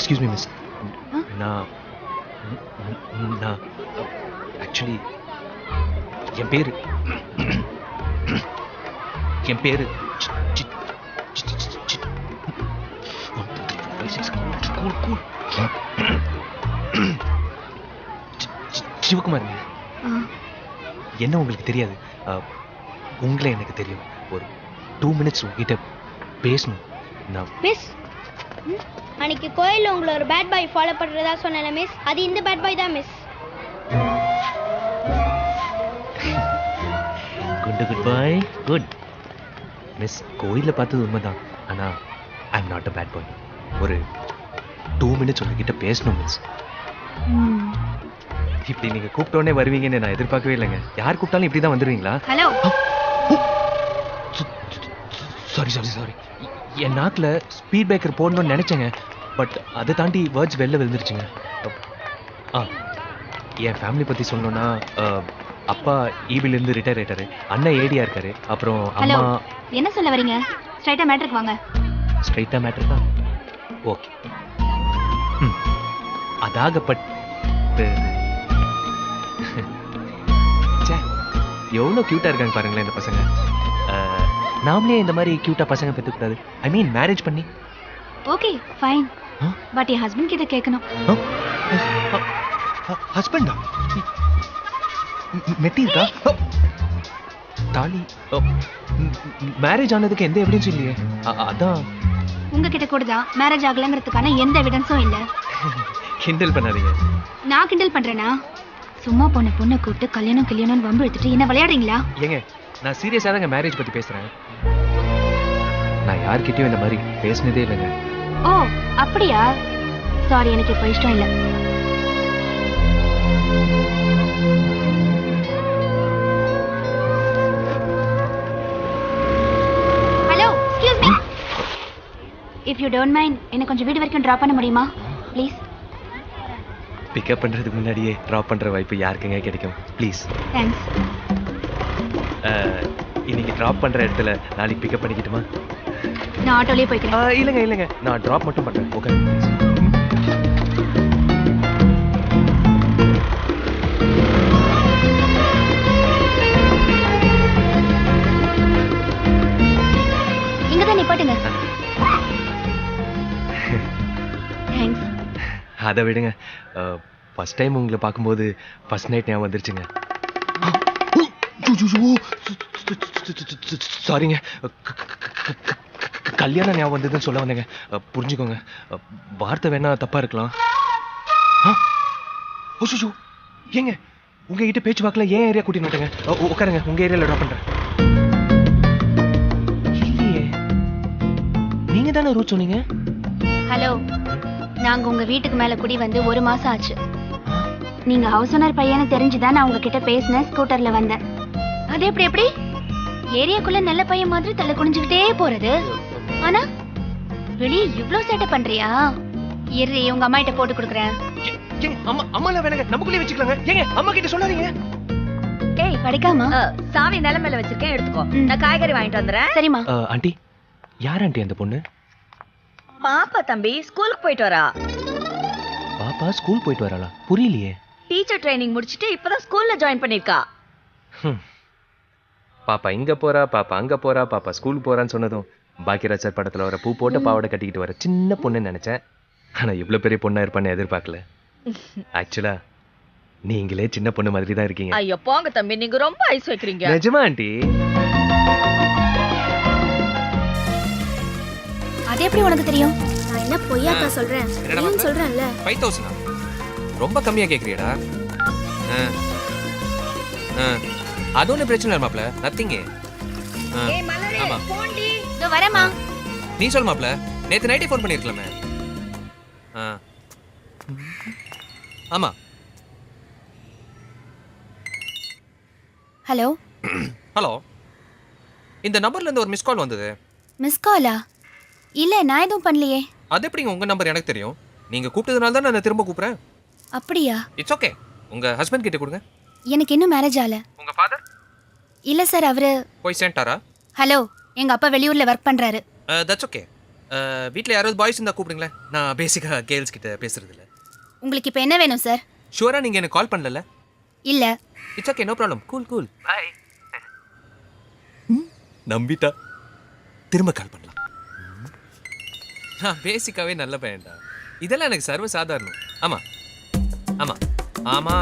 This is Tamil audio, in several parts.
எக்ஸ்கியூஸ் மீ மிஸ் நான் நான் ஆக்சுவலி என் பேர். என் பேர் சிவகுமாருங்க ஆ, என்ன உங்களுக்கு தெரியாது? உங்களை எனக்கு தெரியும். ஒரு டூ மினிட்ஸ் உங்ககிட்ட பேசணும். நான் அன்னைக்கு கோயில்ல உங்களை ஒரு பேட் பாய் ஃபாலோ பண்றதா சொன்னல மிஸ் அது இந்த பேட் பாய் தான் miss good good boy good miss கோயிலில் பார்த்தது உண்மைதான். ஆனால் I am not a bad boy ஒரு டூ மினிட்ஸ் உங்ககிட்ட பேசணும் மிஸ். இப்படி நீங்கள் கூப்பிட்டோன்னே வருவீங்கன்னு நான் எதிர்பார்க்கவே இல்லைங்க. யார் கூப்பிட்டாலும் இப்படி தான் வந்துடுவீங்களா ஹலோ சாரி சாரி சாரி என் நாக்கில் ஸ்பீட் பிரேக்கர் போடணும்னு நினச்சேங்க. பட் அதை தாண்டி வேர்ட்ஸ் வெளில விழுந்துருச்சுங்க. ஆ என் ஃபேமிலி பற்றி சொல்லணும்னா அப்பா ல இருந்து ரிட்டையர் ஆயிட்டாரு. அண்ணன் ஏடியா இருக்காரு. அப்புறம் அம்மா என்ன சொல்ல வரீங்க? ஸ்ட்ரைட்டா மேட்ருக்கு வாங்க. ஸ்ட்ரைட்டாக மேட்டர் தான் ஓகே ம். அதாகப்பட்டு எவ்வளோ க்யூட்டாக இருக்காங்க பாருங்களேன் இந்த பசங்க. நாமளே இந்த மாதிரி க்யூட்டாக பசங்க பெற்றுக்கூடாது ஐ மீன் மேரேஜ் பண்ணி. Okay fine? பட் என் ஹஸ்பண்ட் கிட்ட கேட்கணும் ஹஸ்பண்டா மெட்டி இருக்கா அ, தாலி மேரேஜ் ஆனதுக்கு எந்த எவிடன்ஸ் இல்லையே. அதான். உங்ககிட்ட கூட தான் மேரேஜ் ஆகலங்கிறதுக்கான எந்த எவிடன்ஸும் இல்ல. கிண்டல் பண்ணாதீங்க. நான் கிண்டல் பண்றேனா? சும்மா பொண்ணு பொண்ணை கூப்பிட்டு கல்யாணம் கல்யாணம்னு வம்பு எடுத்துட்டு என்ன விளையாடுறீங்களா? ஏங்க நான் சீரியஸாக தாங்க மேரேஜ் பற்றி பேசுகிறேன் நான் யார்கிட்டயும் இந்த மாதிரி பேசினதே இல்லைங்க. ஓ அப்படியா? சாரி எனக்கு இப்போ இஷ்டம் இல்ல. Hello excuse me if you don't mind என்ன கொஞ்சம் வீடு வரைக்கும் ட்ராப் பண்ண முடியுமா? ப்ளீஸ் பிக்கப் பண்ணுறதுக்கு முன்னாடியே ட்ராப் பண்ணுற வாய்ப்பு யாருக்குங்க கிடைக்கும்? ப்ளீஸ் தேங்க்ஸ் இன்னைக்கு ட்ராப் பண்ணுற இடத்துல நாளைக்கு பிக்கப் பண்ணிக்கிட்டுமா? நான் ஆட்டோலயே போய்க்கிறேன். ஆ, இல்லைங்க இல்லைங்க. நான் ட்ராப் மட்டும் பண்ணுறேன் ஓகே அதை விடுங்க. ஃபர்ஸ்ட் டைம் உங்களை பார்க்கும்போது ஃபர்ஸ்ட் நைட் ஞாபகம் வந்துருச்சுங்க. சாரிங்க. கல்யாணம் ஞாபகம் வந்ததுன்னு சொல்ல வந்தேங்க. புரிஞ்சுக்கோங்க. வார்த்தை வேணா தப்பா இருக்கலாம். ஆ? ஏங்க உங்ககிட்ட பேச்சு வாக்கில் ஏன் ஏரியா கூட்டிட்டு மாட்டேங்க உட்காருங்க உங்க ஏரியால ட்ராப் பண்றேன். இல்லையே. நீங்க தானே ரூட் சொன்னீங்க? ஹலோ. நாங்க உங்க வீட்டுக்கு மேல குடி வந்து ஒரு மாசம் ஆச்சு. நீங்க ஹவுஸ் ஓனர் பையனை தெரிஞ்சுதான் நான் உங்ககிட்ட பேசினேன் ஸ்கூட்டர்ல வந்தேன். அது எப்படி எப்படி? ஏரியாக்குள்ள நல்ல பையன் மாதிரி தலை குனிஞ்சுக்கிட்டே போறது. ஆனா வெளியே இவ்ளோ சேட்டை பண்றியா? இரு உங்க அம்மா கிட்ட போட்டு கொடுக்குறேன். அம்மா அம்மால வேணாங்க. நமக்குள்ளே வச்சுக்கலாங்க. ஏங்க அம்மா கிட்ட சொல்லாதீங்க. ஏய் படிக்காமா. சாவி நிலைமையில வச்சிருக்கேன் எடுத்துக்கோ. நான் காய்கறி வாங்கிட்டு வந்துடுறேன். சரிம்மா. ஆண்டி யார் ஆண்டி அந்த பொண்ணு? பாப்பா தம்பி ஸ்கூலுக்கு போயிட்டு வரா. பாப்பா ஸ்கூல் போயிட்டு வராளா? புரியலையே. டீச்சர் ட்ரைனிங் முடிச்சிட்டு இப்பதான் ஸ்கூல்ல ஜாயின் பண்ணிருக்கா. பாப்பா இங்க போறா பாப்பா அங்க போறா பாப்பா ஸ்கூல் போறான்னு சொன்னதும் பாக்கியராஜ் சார் படத்துல வர பூ போட்ட பாவாடை கட்டிக்கிட்டு வர சின்ன பொண்ணுன்னு நினைச்சேன். ஆனா இவ்வளவு பெரிய பொண்ணா இருப்பான்னு எதிர்பார்க்கல. ஆக்சுவலா நீங்களே சின்ன பொண்ணு மாதிரி தான் இருக்கீங்க. ஐயோ போங்க தம்பி நீங்க ரொம்ப ஐஸ் வைக்கிறீங்க. நிஜமா ஆண்டி? அது எப்படி உனக்கு தெரியும்? நான் என்ன பொய்யாக்கா சொல்றேன்? நீயும்? சொல்றேன்ல. ஃபைவ் தௌசண்டா ரொம்ப கம்மியா கேக்குறியடா. ஆ. ஆ. அது ஒன்றும் பிரச்சனை இல்லை மாப்ள நத்திங்க ஏய் மலரே ஆமா. போண்டி. இதோ வரேம்மா. நீ சொல் மாப்ள நேத்து நைட்டே ஃபோன் பண்ணிருக்கலாமே. ஆ. ஆமா. ஹலோ. ஹலோ. இந்த நம்பர்ல இருந்து ஒரு மிஸ் கால் வந்தது. மிஸ் காலா இல்ல நான் எதுவும் பண்ணலையே. அது எப்படிங்க உங்க நம்பர் எனக்கு தெரியும்? நீங்க கூப்பிட்டதுனால தான் நான் திரும்ப கூப்பிடுறேன்? அப்படியா? இட்ஸ் ஓகே உங்க ஹஸ்பண்ட் கிட்ட கொடுங்க. எனக்கு இன்னும் மேரேஜ் ஆகல. உங்க ஃபாதர் இல்ல சார் அவரு போய் சேர்ந்துட்டாரா? ஹலோ எங்க அப்பா வெளியூர்ல ஒர்க் பண்றாரு. தட்ஸ் ஓகே வீட்டில் யாராவது பாய்ஸ் இருந்தால் கூப்பிடுங்களேன். நான் பேசிக்காக கேர்ள்ஸ் கிட்ட பேசுறது இல்ல. உங்களுக்கு இப்ப என்ன வேணும் சார் ஷுவராக நீங்கள் எனக்கு கால் பண்ணல இல்ல. It's okay no problem cool cool bye நம்பிட்டா. திரும்ப கால் பண்ணலாம். நான் பேசிக்காவே நல்ல பையன்டா. இதெல்லாம் எனக்கு சர்வ சாதாரணம். ஆமா. ஆமா. ஆமா.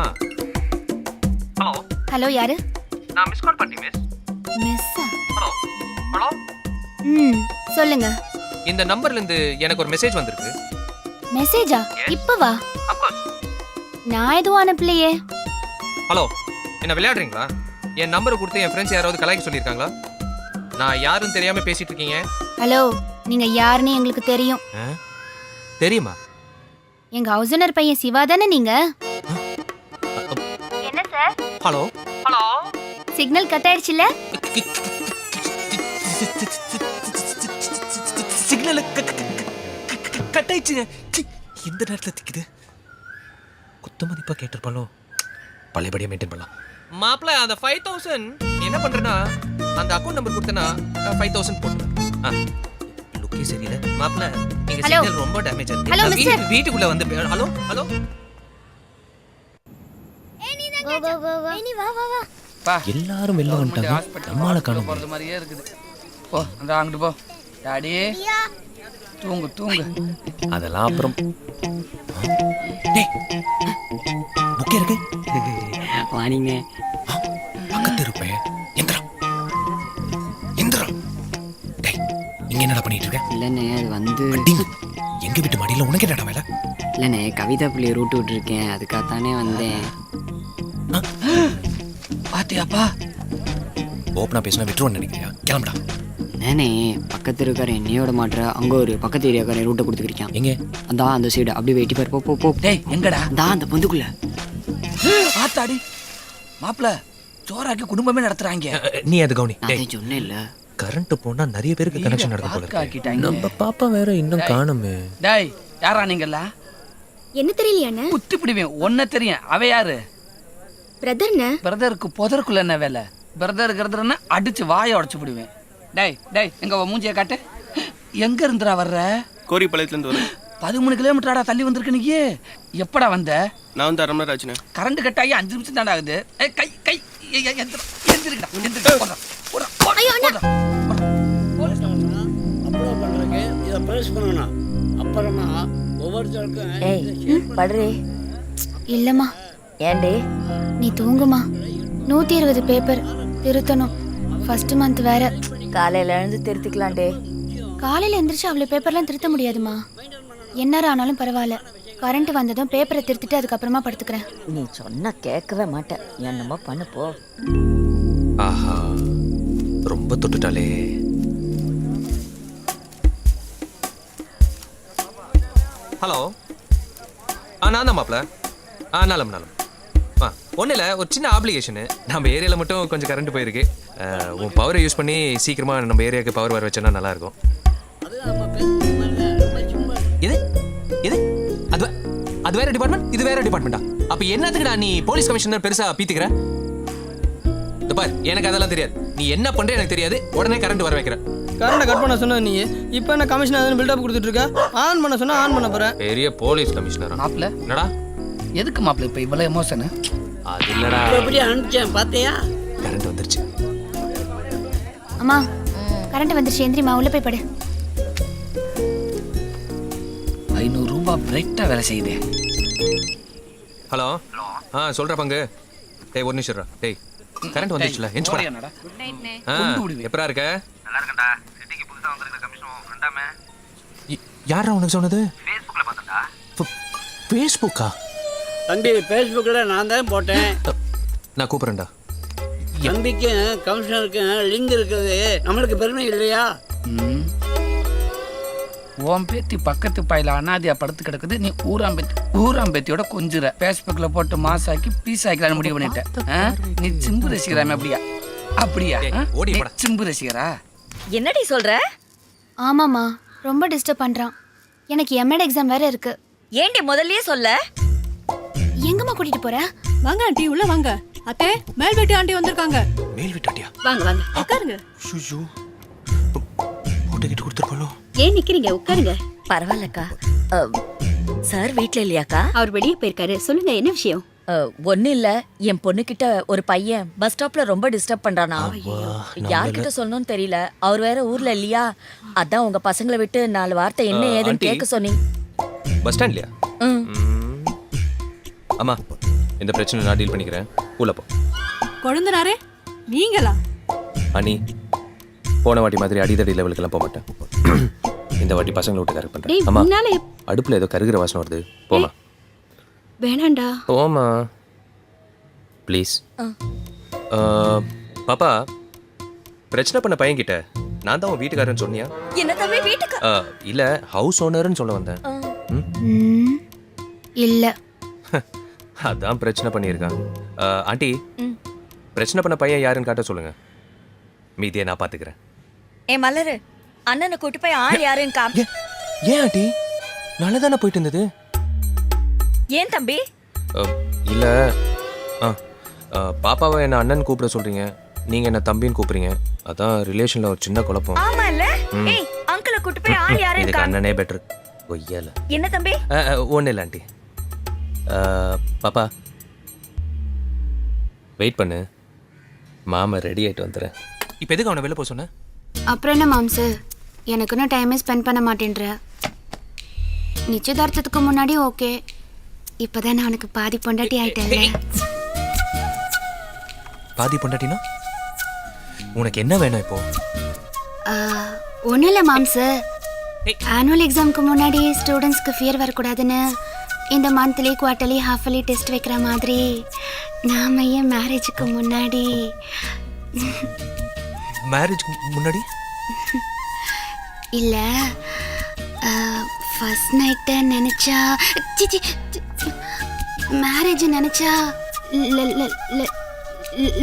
ஹலோ ஹலோ யாரு? நான் மிஸ் கால் பண்ணி மிஸ் மிஸ்ஸா ஹலோ ஹலோ ம் சொல்லுங்க. இந்த நம்பர்ல இருந்து எனக்கு ஒரு மெசேஜ் வந்திருக்கு. மெசேஜா இப்பவா அப்கோர்ஸ் நான் எதுவும் அனுப்பலையே. ஹலோ என்ன விளையாடுறீங்களா? என் நம்பரை கொடுத்து என் ஃப்ரெண்ட்ஸ் யாராவது கலாய்க்க சொல்லியிருக்காங்களா? நான் யாரும் தெரியாம பேசிட்டு இருக்கீங்க? ஹலோ நீங்க யாருன்னு எங்களுக்கு தெரியும்? தெரியுமா? எங்க ஹவுஸ் ஓனர் பையன் சிவா தானே நீங்க? ஹலோ. ஹலோ. சிக்னல் கட் ஆயிடுச்சுல சிக்னல் கட் ஆயிடுச்சுங்க சி, இந்த நேரத்தில் திக்குது? குத்து மதிப்பா கேட்டிருப்பாளோ? பழையபடியாக மெயின்டைன் பண்ணலாம். மாப்பிள்ள அந்த ஃபைவ் தௌசண்ட் என்ன பண்றேன்னா அந்த அக்கௌண்ட் நம்பர் கொடுத்தனா ஃபைவ் தௌசண்ட் போட்டு ஆ. லுக்கே சரியில்லை. மாப்பிள்ள எங்க Hello. சிக்னல் ரொம்ப டேமேஜ் ஆயிருக்கு எல்லாரும் வெளில வந்துட்டாங்க. நம்மளால காணும் போறது மாதிரியே இருக்குது. போ அந்த அங்கிட்டு போ. டாடி. தூங்கு தூங்கு. அதெல்லாம் அப்புறம். டேய். புக்கே இருக்கு. வாணிங்க பக்கத்து இருப்பேன் எந்திரா. எந்திரா. டேய் இங்க என்னடா பண்ணிட்டு இருக்க இல்லைண்ணே அது வந்து அடிங்க எங்க வீட்டு மடியில உனக்கு என்னடா வேலை? இல்லைண்ணே கவிதா பிள்ளைய ரூட்டு விட்டுருக்கேன். அதுக்காகத்தானே வந்தேன். பாத்தியாப்பா? ஓப்பனா பேசினா விட்டுருவோன்னு நினைக்கிறியா? கிளம்புடா. என்னண்ணே பக்கத்து இருக்கார என்னையோட மாட்டுற அங்கே ஒரு பக்கத்து ஏரியாக்காரன் ரூட்டை கொடுத்துருக்கான் எங்க? அதான் அந்த சைடு அப்படியே வெட்டி பாரு. போ போ போ. டேய் எங்கடா? அதான் அந்த பொந்துக்குள்ள. ஆத்தாடி. மாப்பிள சோறாக்கி குடும்பமே நடத்துறாங்க. நீ அது கவுனி? நான் டேய் தான் சொன்னேன் இல்ல கரண்ட் போனா நிறைய பேருக்கு கனெக்ஷன் நடக்கும் போல நம்ம பாப்பா வேற இன்னும் காணுமே. டேய் யாரா நீங்கல்ல என்ன தெரியலையாண்ணே குத்தி பிடிவேன் ஒன்ன தெரியும். அவ யாரு? பிரதர்ண்ண பிரதருக்கு புதருக்குள்ள என்ன வேலை? பிரதர் கிரதர்னா அடிச்சு வாயை உடச்சு பிடுவேன். டேய் டேய் எங்க மூஞ்சிய காட்டு. எங்க இருந்துடா வர்ற? கோரிப்பாளையத்துலேருந்து வரேன் பதிமூணு கிலோமீட்டராடா தள்ளி வந்திருக்க நீ? எப்படா வந்த? நான் வந்து அரை மணி நேரம் ஆச்சுண்ணே. கரண்ட் கட் ஆகி அஞ்சு நிமிஷம் தாண்டா ஆகுது. ஏய், கை கை எந்திரிக்கடா, எந்திரிக்கடா, போடா, போடா, போடா, போடா. அப்லோட் பண்ணுறதுக்கு இதை ப்ரெஸ் பண்ணணும் அப்புறமா ஒவ்வொருத்தருக்கும் ஏய் படுறி. இல்லம்மா. ஏண்டி நீ தூங்குமா? நூத்தி இருபது பேப்பர். திருத்தணும். ஃபர்ஸ்ட் மந்த் வேற. காலையில எழுந்து திருத்திக்கலாம்டே. காலையில எந்திரிச்சு அவ்வளவு பேப்பர்லாம் திருத்த முடியாதுமா? எந்நேரம் ஆனாலும் பரவாயில்ல. கரண்ட் வந்ததும் பேப்பரை திருத்திட்டு அதுக்கப்புறமா படுத்துக்கிறேன். நீ சொன்னா கேட்கவே மாட்டேன். என்னமோ பண்ணு போ. ஆஹா ரொம்ப தொட்டுட்டாலே ஹலோ. ஆ நான் தான் மாப்பிள்ள. ஆ நலம் நலம் ஒன்றும் இல்லை ஒரு சின்ன ஆப்ளிகேஷனு நம்ம ஏரியாவில் மட்டும் கொஞ்சம் கரண்ட் போயிருக்கு. அஹ், உன் பவரை யூஸ் பண்ணி சீக்கிரமாக நம்ம ஏரியாவுக்கு பவர் வர வச்சோன்னா நல்லாயிருக்கும். இது இது அது வே- அது வேற டிபார்ட்மெண்ட் இது வேற டிபார்ட்மெண்ட்டா அப்போ என்னத்துக்குடா நீ போலீஸ் கமிஷனர் பெருசாக பீத்துக்கிற? இந்த பார் எனக்கு அதெல்லாம் தெரியாது. நீ என்ன பண்ற எனக்கு தெரியாது. உடனே கரண்ட் வர வைக்கிற. கரண்ட்டை கட் பண்ண சொன்ன நீ. இப்போ என்ன கமிஷன் அதுன்னு பில்டப் கொடுத்துட்டு இருக்க? ஆன் பண்ண சொன்னா ஆன் பண்ண போறேன் பெரிய போலீஸ் கமிஷனரா மாப்பிள என்னடா? எதுக்கு மாப்பிள இப்ப இவ்வளவு எமோஷனு அது இல்லடா எப்படி அனுப்பிச்சேன் பார்த்தியா கரண்ட் வந்துருச்சு. அம்மா கரண்ட் வந்துருச்சு. எந்திரிமா உள்ள போய் படு. ஐநூறு ரூபாய் பிரைட்டா வேலை செய்யுதே. ஹலோ? ஆ சொல்ற பங்கு. டேய் ஒரு நிமிஷம். டேய் கரண்ட் வந்துருச்சுல எஞ்சி போடா என்னடா ஆ கொண்டு விடுவேன். எப்பரா இருக்க? இ- யாரா உனக்கு சொன்னது? ஃபேஸ்புக்கா தம்பி ஃபேஸ்புக்கில் நான் தான் போட்டேன். நான் கூப்பிடுறேன்டா. தம்பிக்கும் கமிஷனருக்கும் லிங்க் இருக்குது. நம்மளுக்கு பெருமை இல்லையா? ம். உன் பேத்தி பக்கத்து பாயில அனாதியா படுத்து கிடக்குது. நீ ஊராம்பேத்தி ஊராம்பேத்தியோட கொஞ்சுற. ஃபேஸ்புக்கில் போட்டு மாசாக்கி பீஸ் ஆக்கலான்னு முடிவு பண்ணிட்டேன் ஆ? நீ சிம்பு ரசிகராமே அப்படியா? அப்படியா? ஓடி. சிம்பு ரசிகரா? என்னடி சொல்ற? ஆமாம்மா. ரொம்ப டிஸ்டர்ப் பண்றான். எனக்கு எம்எட் எக்ஸாம் வேற இருக்கு. ஏண்டி முதல்லயே சொல்ல? எங்கம்மா கூட்டிட்டு போற? வாங்க ஆண்டி உள்ள வாங்க. அத்தே மேல் வீட்டு ஆண்டி வந்திருக்காங்க. மேல் விட்டாட்டியா வாங்க வாங்க. உட்காருங்க. ஷூ போட்டுக்கிட்டு கொடுத்துருப்பாளோ ஏன் நிக்கிறீங்க? உட்காருங்க. பரவாயில்லக்கா. சார் வீட்ல இல்லையாக்கா? அவர் வெளியே போயிருக்காரு. சொல்லுங்க என்ன விஷயம்? ஒன்னும் இல்ல. என் பொண்ணுகிட்ட ஒரு பையன் பஸ் ஸ்டாப்ல ரொம்ப டிஸ்டர்ப் பண்றானா? யார்கிட்ட சொல்லணும்னு தெரியல. அவர் வேற ஊர்ல இல்லையா? அதான் உங்க பசங்களை விட்டு நாலு வார்த்தை என்ன ஏதுன்னு. கேட்க சொன்னீங்க. பஸ் ஸ்டாண்ட்லையா? ம். அம்மா இந்த பிரச்சனை நான் டீல் பண்ணிக்கிறேன். உள்ள போ. கொழுந்தனாரே நீங்களா? அனி போன வாட்டி மாதிரி அடிதடி லெவலுக்கெல்லாம் போக மாட்டேன். இந்த வாட்டி பசங்களை விட்டு கரெக்ட் டேய் பண்றேன் அம்மா அடுப்புல ஏதோ கருகிற வாசனை வருது. போமா வேணாண்டா. போமா ப்ளீஸ். பாப்பா பிரச்சனை பண்ண பையன்கிட்ட நான் தான் உன் வீட்டுக்காரன்னு சொன்னியா? என்ன தம்பி வீட்டுக்கு இல்ல ஹவுஸ் ஓனர்னு சொல்ல வந்தேன். இல்ல. அதான் பிரச்சனை பண்ணியிருக்கான். ஆண்டி. பிரச்சனை பண்ண பையன் யாருன்னு காட்ட சொல்லுங்க. மீதியை நான் பாத்துக்கிறேன் ஏ மலரு அண்ணனை கூட்டி போய் ஆள் யாருன்னு காம் ஏன் ஆண்டி நல்லா தானே போயிட்டு இருந்தது ஏன் தம்பி? இல்ல பாப்பாவை என்ன அண்ணன் கூப்பிட சொல்றீங்க? நீங்க என்ன தம்பின்னு கூப்பிடுறீங்க? அதான் ரிலேஷன்ல ஒரு சின்ன குழப்பம். ஆமா இல்ல ம். ஏய் அங்கிளை கூட்டி போய் ஆள் யாருன்னு அண்ணனே பெட்டர் ஒய்யால என்ன தம்பி? ஒன்றும் இல்லை ஆண்டி. பாப்பா. வெயிட் பண்ணு. மாமா ரெடி ஆயிட்டு வந்துடுறேன். இப்போ எதுக்கு அவனை வெளில போக சொன்ன? அப்புறம் என்ன மாம்சு எனக்குன்னு டைமே ஸ்பெண்ட் பண்ண மாட்டேன்ற. நிச்சயதார்த்தத்துக்கு முன்னாடி ஓகே இப்பதான் நான் உனக்கு பாதி பொண்டாட்டி ஆயிட்டேன்ல. பாதி பொண்டாட்டினா? உனக்கு என்ன வேணும் இப்போ? ஒன்றும் இல்லை மாம்சு ஏய். ஆனுவல் எக்ஸாம்க்கு முன்னாடி ஸ்டூடெண்ட்ஸ்க்கு ஃபியர் வரக்கூடாதுன்னு இந்த மந்த்லி குவார்ட்டர்லி ஹாஃபலி டெஸ்ட் வைக்கிற மாதிரி. நாம ஏன் மேரேஜுக்கு முன்னாடி? மேரேஜ்க்கு முன்னாடி? இல்லை ஃபர்ஸ்ட் நைட்டை நினச்சா சிச்சி மேரேஜ் நினச்சா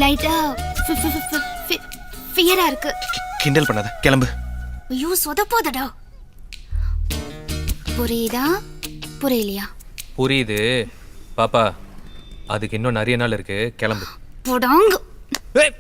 லைட்டாக ஃபியராக இருக்கு. கிண்டல் பண்ணாத கிளம்பு. ஐயோ சொதப்போதடா. புரியுதா? புரியலையா? புரியுது. பாப்பா அதுக்கு இன்னும் நிறைய நாள் இருக்கு. கிளம்பு. போடாங்க ஏய்